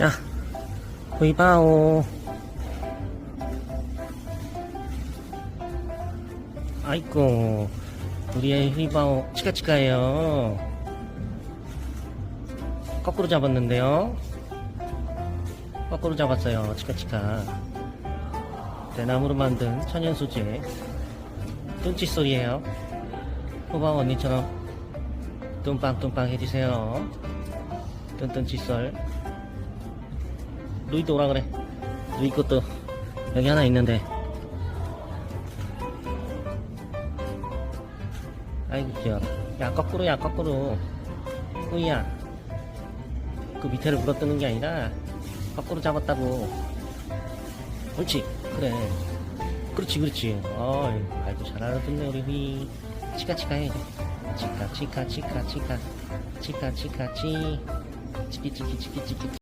자, 후이바오. 아이고, 우리의 후이바오 치카치카예요. 거꾸로 잡았는데요. 거꾸로 잡았어요, 치카치카. 대나무로 만든 천연 소재. 뚱치 소리예요. 후바오 언니처럼 뚱빵뚱빵 해주세요. 뚠뚠 칫솔. 루이도 오라 그래. 루이 것도 여기 하나 있는데. 아이고 귀여워. 야 거꾸로 야 거꾸로. 후이야. 그 밑에를 물어뜯는 게 아니라 거꾸로 잡았다고. 옳지. 그래. 그렇지 그렇지. 어이 말도 잘 알아듣네 우리 후이. 치카치카 해. 치카 치카 치카 치카 치카 치카 치 치키 치키 치키 치키